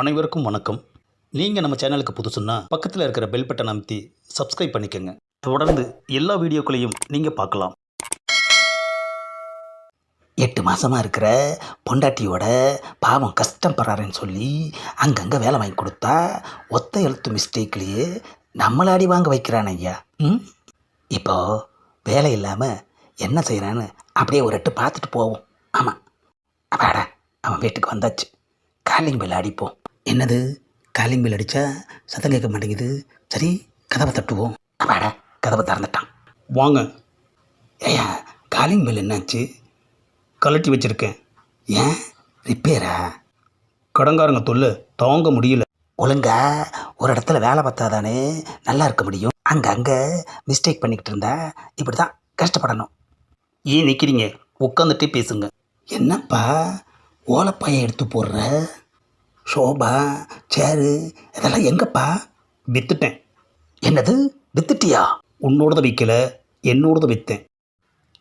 அனைவருக்கும் வணக்கம். நீங்கள் நம்ம சேனலுக்கு புதுசுன்னா பக்கத்தில் இருக்கிற பெல் பட்டன் அமைத்தி சப்ஸ்கிரைப் பண்ணிக்கோங்க. தொடர்ந்து எல்லா வீடியோக்களையும் நீங்கள் பார்க்கலாம். எட்டு மாதமாக இருக்கிற பொண்டாட்டியோட பாவம் கஷ்டப்படுறாருன்னு சொல்லி அங்கங்கே வேலை வாங்கி கொடுத்தா ஒத்த எழுத்து மிஸ்டேக்லேயே நம்மளாடி வாங்க வைக்கிறான் ஐயா. ம்? இப்போ வேலை இல்லாமல் என்ன செய்கிறான்னு அப்படியே ஒரு எட்டு பார்த்துட்டு போவோம். ஆமாம் அப்பாடா அவன் வீட்டுக்கு வந்தாச்சு. காலிங் பெல் அடிப்போம். என்னது? காலிங் அடித்தா சத்தம் கேட்க மாட்டேங்குது. சரி கதவை தட்டுவோம். அப்பாடா கதவை திறந்துட்டான். வாங்க. ஐயா காலிங் பெல் என்னாச்சு? கலட்டி வச்சுருக்கேன். ஏன்? ரிப்பேரா? கடங்காரங்க தொல்லை தாங்க முடியல. ஒழுங்கா ஒரு இடத்துல வேலை பார்த்தாதானே நல்லா இருக்க முடியும். அங்கங்கே மிஸ்டேக் பண்ணிக்கிட்டு இருந்தா இப்படி தான் கஷ்டப்படணும். ஏன் நிற்கிறீங்க உட்காந்துட்டே பேசுங்க. என்னப்பா ஓலப்பாயை எடுத்து போடுற? ஷோபா சேரு இதெல்லாம் எங்கப்பா? வித்துட்டேன். என்னது? வித்துட்டியா? உன்னோடத விற்கல என்னோடத விற்றேன்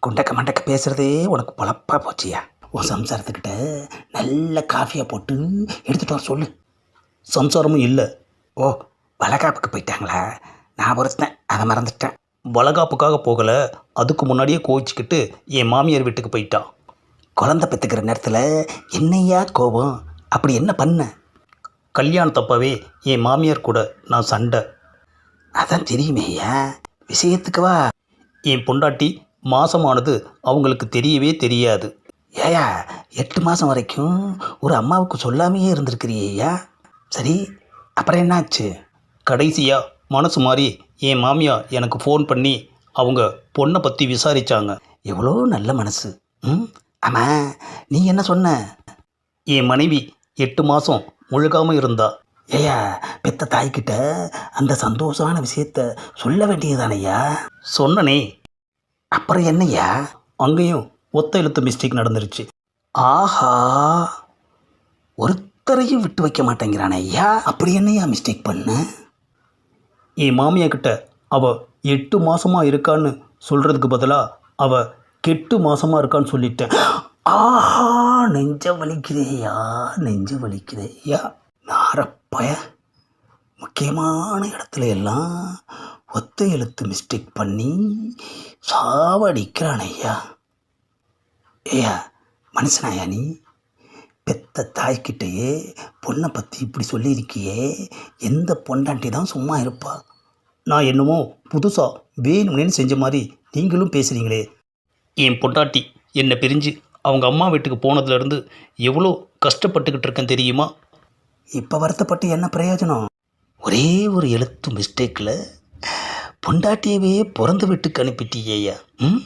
குண்டக்க மண்டக்க பேசுகிறதே உனக்கு பொழப்பா போச்சியா? உன் சம்சாரத்துக்கிட்ட நல்ல காஃபியை போட்டு எடுத்துகிட்டு வர சொல்லு. சம்சாரமும் இல்லை. ஓ வளகாப்புக்கு போயிட்டாங்களா? நான் ஒருத்தன் அதை மறந்துட்டேன். வளகாப்புக்காக போகலை. அதுக்கு முன்னாடியே கோவிச்சுக்கிட்டு என் மாமியார் வீட்டுக்கு போயிட்டான் குழந்தை பெற்றுக்கிற நேரத்தில் என்னையா கோபம்? அப்படி என்ன பண்ண? கல்யாணத்தப்பவே என் மாமியார் கூட நான் சண்டை. அதான் தெரியுமே ஏன் விஷயத்துக்கு வா. என் பொண்டாட்டி மாசமானது அவங்களுக்கு தெரியவே தெரியாது. ஏயா எட்டு மாதம் வரைக்கும் ஒரு அம்மாவுக்கு சொல்லாமையே இருந்திருக்கிறியா சரி அப்புறம் என்னாச்சு? கடைசியாக மனசு மாறி என் மாமியா எனக்கு ஃபோன் பண்ணி அவங்க பொண்ணை பற்றி விசாரித்தாங்க எவ்வளோ நல்ல மனசு. ம் ஆமாம் நீ என்ன சொன்ன? என் மனைவி எட்டு மாதம் முழுகாமல் இருந்தா. ஏயா பெத்த தாய்கிட்ட அந்த சந்தோஷமான விஷயத்த சொல்ல வேண்டியதானையா சொன்னனே. அப்புறம் என்னய்யா? அங்கேயும் ஒத்த எழுத்து மிஸ்டேக் நடந்துருச்சு. ஆஹா ஒருத்தரையும் விட்டு வைக்க மாட்டேங்கிறானே ஐயா அப்படி என்னையா மிஸ்டேக் பண்ண? என் மாமியா கிட்ட அவ எட்டு மாசமா இருக்கான்னு சொல்றதுக்கு பதிலாக அவ கெட்டு மாசமா இருக்கான்னு சொல்லிட்டேன். ஆஹா! நெஞ்ச வலிக்குதேயா நெஞ்ச வலிக்குதேயா நாரப்பய முக்கியமான இடத்துல எல்லாம் ஒத்த எழுத்து மிஸ்டேக் பண்ணி சாவடிக்கிறான் ஐயா ஏயா மனுஷனாயா நீ? பெத்த தாய்கிட்டேயே பொண்ணை பற்றி இப்படி சொல்லியிருக்கியே எந்த பொண்டாட்டி தான் சும்மா இருப்பா? நான் என்னமோ புதுசாக வேணும்னு செஞ்ச மாதிரி நீங்களும் பேசுகிறீங்களே என் பொண்டாட்டி என்னை பிரிஞ்சு அவங்க அம்மா வீட்டுக்கு போனதுலேருந்து எவ்வளோ கஷ்டப்பட்டுக்கிட்டு இருக்கேன் தெரியுமா? இப்போ வருத்தப்பட்டு என்ன பிரயோஜனம்? ஒரே ஒரு எழுத்து மிஸ்டேக்கில் பொண்டாட்டியவே பிறந்த வீட்டுக்கு அனுப்பிட்டியேயா? ம்?